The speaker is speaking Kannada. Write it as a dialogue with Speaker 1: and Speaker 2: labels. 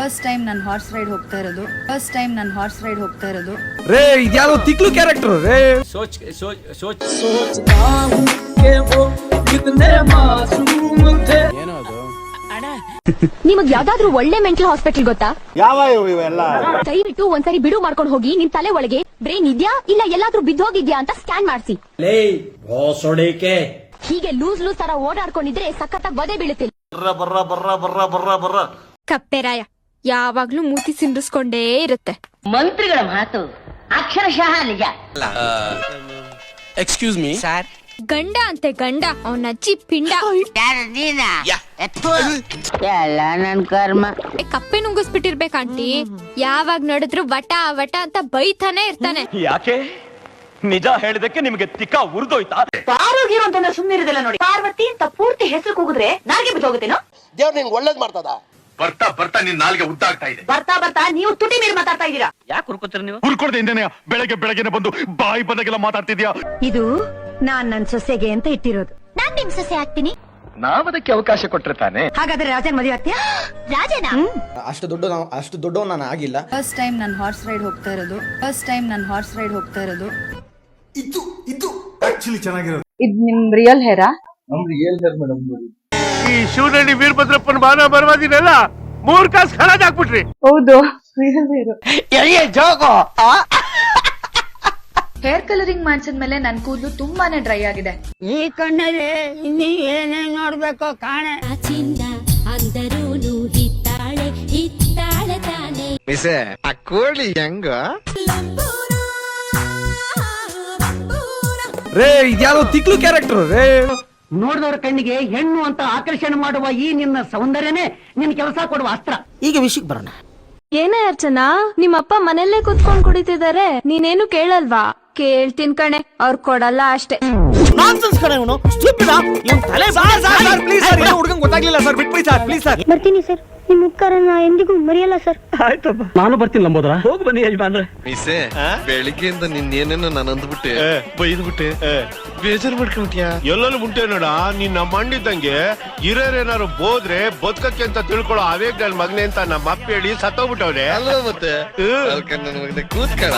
Speaker 1: ಫಸ್ಟ್ ಟೈಮ್ ನಾನು ಹಾರ್ಸ್ ರೈಡ್ ಹೋಗ್ತಾ ಇರೋದು. ಫಸ್ಟ್ ಟೈಮ್ ನಾನು ಹಾರ್ಸ್ ರೈಡ್ ಹೋಗ್ತಾ ಇರೋದು.
Speaker 2: ರೇ ಇದ್ಯಾವ ತಿಕ್ಲು ಕ್ಯಾರೆಕ್ಟರ್ ರೇ?
Speaker 3: ಸೋಚ್ ಸೋಚ್ ಸೋಚ್.
Speaker 4: ನಿಮಗ್ ಯಾವ್ದಾದ್ರು ಒಳ್ಳೆ ಮೆಂಟಲ್ ಹಾಸ್ಪಿಟಲ್ ಗೊತ್ತಾ?
Speaker 5: ಯಾವ
Speaker 4: ದಯವಿಟ್ಟು ಒಂದ್ಸರಿ ಬಿಡು ಮಾಡ್ಕೊಂಡು ಹೋಗಿ ನಿಮ್ ತಲೆ ಒಳಗೆ ಬ್ರೈನ್ ಇದ್ಯಾ ಇಲ್ಲ ಎಲ್ಲಾದ್ರೂ ಬಿದ್ದೋಗಿದ್ಯಾ ಅಂತ ಸ್ಕ್ಯಾನ್ ಮಾಡಿಸಿ. ಹೀಗೆ ಲೂಸ್ ಲೂಸ್ ತರ ಓಡಾಡ್ಕೊಂಡಿದ್ರೆ ಸಖತ್ತಾಗಿ ಬದೆ ಬೀಳುತ್ತೆ ಬರ್ರ ಬರ್ರ ಬರ್ರ ಬರ್ರ ಕಪ್ಪೆ
Speaker 6: ಕಪ್ಪೆರಾಯ ಯಾವಾಗ್ಲೂ ಮೂತಿ ಸಿಂಡಿಸ್ಕೊಂಡೇ ಇರುತ್ತೆ.
Speaker 7: ಮಂತ್ರಿಗಳ ಮಾತು ಅಕ್ಷರಶಃ ನಿಜ.
Speaker 2: ಎಕ್ಸ್ಕ್ಯೂಸ್ ಮೀ
Speaker 6: ಗಂಡ ಅಂತೆ ಗಂಡ ಅವನ ಅಜ್ಜಿ ಪಿಂಡ.
Speaker 7: ಯಾರು ನೀನ? ಎತ್ತು. ಎಲ್ಲ ನನ್ ಕರ್ಮ.
Speaker 6: ಕಪ್ಪೆ ನುಂಗಿಸ್ಬಿಟ್ಟಿರ್ಬೇಕು ಆಂಟಿ. ಯಾವಾಗ ನೋಡಿದ್ರು ವಟ ವಟ ಅಂತ ಬೈತಾನೆ ಇರ್ತಾನೆ.
Speaker 8: ಯಾಕೆ? ನಿಜ ಹೇಳಿದಕ್ಕೆ ನಿಮಗೆ ತಿಕ್ಕ ಉರಿದೋಯ್ತಾ?
Speaker 7: ಆರೋಗ್ಯ ಅಂತಂದ್ರೆ ಸುಮ್ಮನೆ ಇರೋದಿಲ್ಲ ನೋಡಿ. ಪಾರ್ವತಿ ಅಂತ ಪೂರ್ತಿ ಹೆಸರು ಕೂಗಿದ್ರೆ ನಾಲ್ಗೆ ಬಿದ್ದೋಗುತ್ತೇನೋ?
Speaker 5: ದೇವ್ರು ನಿಂಗೆ ಒಳ್ಳೇದ್ ಮಾಡ್ತದ?
Speaker 9: ಬರ್ತಾ ಬರ್ತಾ ನಿನ್ ನಾಲ್ಗೆ ಉದ್ದಾಗ್ತಾ ಇದೆ.
Speaker 7: ಬರ್ತಾ ಬರ್ತಾ ನೀವು ತುಟಿ ಮೇಲೆ ಮಾತಾಡ್ತಾ ಇದ್ದೀರಾ?
Speaker 8: ಹುರ್ಕೊಡ್ದೆ ಬೆಳಗ್ಗೆ ಬೆಳಗ್ಗೆನೆ ಬಂದು ಬಾಯಿ ಬಂದಾಗೆಲ್ಲ ಮಾತಾಡ್ತಿದ್ಯಾ?
Speaker 7: ಇದು ನಾನ್ ನನ್ ಸೊಸೆಗೆ ಅಂತ ಇಟ್ಟಿರೋದು.
Speaker 4: ನಾನ್ ನಿಮ್ ಸೊಸೆ ಆಗ್ತೀನಿ.
Speaker 8: ನಾವದಕ್ಕೆ ಅವಕಾಶ ಕೊಟ್ರೆ ತಾನೆ?
Speaker 7: ಹಾಗಾದ್ರೆ ರಾಜನ್ ಮದುವೆ ಆಗ್ತೀಯಾ?
Speaker 4: ರಾಜನ?
Speaker 2: ಅಷ್ಟು ದೊಡ್ಡ ಅಷ್ಟು ದೊಡ್ಡವ್ ನಾನು ಆಗಿಲ್ಲ.
Speaker 1: ಫಸ್ಟ್ ಟೈಮ್ ನಾನು ಹಾರ್ಸ್ ರೈಡ್ ಹೋಗ್ತಾ ಇರೋದು. ಫಸ್ಟ್ ಟೈಮ್ ನಾನು ಹಾರ್ಸ್ ರೈಡ್ ಹೋಗ್ತಾ ಇರೋದು.
Speaker 10: ಇದ್ ನಿಮ್ ರಿಯಲ್ ಹೇರಾ
Speaker 8: ಈ ಶಿವನಹಳ್ಳಿ ವೀರಭದ್ರಪ್ಪನ ಬಾನ ಬರವಾದಿನೆಲ್ಲ ಮೂರ್ ಕಾಸು ಖರಾಜ್ ಹಾಕ್ಬಿಟ್ರಿ.
Speaker 10: ಹೌದು ರಿಯಲ್ ಹೇರು
Speaker 1: ಹೇರ್ ಕಲರಿಂಗ್ ಮಾಡಿಸಿದ್ಮೇಲೆ ನನ್ ಕೂದಲು ತುಂಬಾನೇ ಡ್ರೈ ಆಗಿದೆ.
Speaker 7: ಈ ಕಣ್ಣಲ್ಲಿ ಇನ್ನಿ ಏನೇ ನೋಡ್ಬೇಕು ಕಾಣೆ.
Speaker 4: ಅಂದರೂನು ಹಿತ್ತಾಳೆ ಹಿತ್ತಾಳೆ ತಾನೆ.
Speaker 2: ಮಿಸೆ ಆ ಕೋಳಿ ಹೆಂಗ? ರೇ ಇದ್ಯಾವ್ದೋ ತಿಕ್ಲು ಕ್ಯಾರೆಕ್ಟರ್ ರೇ.
Speaker 7: ನೋಡಿದವರ ಕಣ್ಣಿಗೆ ಹೆಣ್ಣು ಅಂತ ಆಕರ್ಷಣೆ ಮಾಡುವ ಈ ನಿನ್ನ ಸೌಂದರ್ಯನೇ ನಿನ್ ಕೆಲಸ ಕೊಡುವ ಅಸ್ತ್ರ.
Speaker 5: ಈಗ ವಿಷಯಕ್ಕೆ ಬರೋಣ.
Speaker 6: ಏನೇ ಅರ್ಚನಾ ನಿಮ್ಮಪ್ಪ ಮನೆಯಲ್ಲೇ ಕುತ್ಕೊಂಡ್ ಕುಡಿತಿದ್ದಾರೆ ನೀನೇನು ಕೇಳಲ್ವಾ? ಕೇಳ್ತೀನ್ ಕಣೆ ಅವ್ರ್ ಕೊಡಲ್ಲ ಅಷ್ಟೇ.
Speaker 5: ನಾನ್ಸೆನ್ಸ್ ಕಡೆ ಇವನು. ಸ್ಟೂಪಿಡ ಇವನ್ ತಲೆ
Speaker 2: ಪ್ಲೀಸ್ ಸರ್ ಹುಡುಗಂಗ್ ಗೊತ್ತಾಗ್ಲಿಲ್ಲ ಸರ್ ಬಿಟ್ಬಿಡಿ ಸರ್ ಪ್ಲೀಸ್ ಸರ್
Speaker 4: ಬರ್ತೀನಿ ಸರ್ ನಿಮ್ ಉಪಕಾರನ ಎಂದಿಗೂ ಮರೆಯಲ್ಲ ಸರ್.
Speaker 8: ನಾನು ಬರ್ತೀನಿ ನಂಬೋದ್ರ ಹೋಗಿ ಬನ್ನಿ ಯಜಮಾನ್ರೆ.
Speaker 9: ಮಿಸೆ ಬೆಳಿಗ್ಗೆಯಿಂದ ನಿನ್ ಏನೇನೋ ನಾನು ಅಂದ್ಬಿಟ್ಟೆ. ಬೈದ್ಬಿಟ್ಟೆ. ಬೇಜಾರ್ ಮಾಡ್ಕೊಂಡ್ಯಾ
Speaker 8: ಎಲ್ಲೆಲ್ಲ ಬಿಟ್ಟೆ ನೋಡ ನಿನ್ನ ಮಂಡಿದ್ದಂಗೆ ಹಿರಿಯರೇನಾರು ಬೋದ್ರೆ ಬದುಕಕ್ಕೆ ಅಂತ ತಿಳ್ಕೊಳ್ಳೋ ಅವೇಗ್ ನನ್ ಮಗನೆ ಅಂತ ನಮ್ಮ ಅಪ್ಪ ಹೇಳಿ ಸತ್ತೋಗ್ಬಿಟ್ಟವ್ರೆ
Speaker 9: ಅಲ್ವಾ ಮತ್ತೆ? ಅಲ್ಕ ನನ್ ಮಗನೆ ಕೂತ್ಕಳ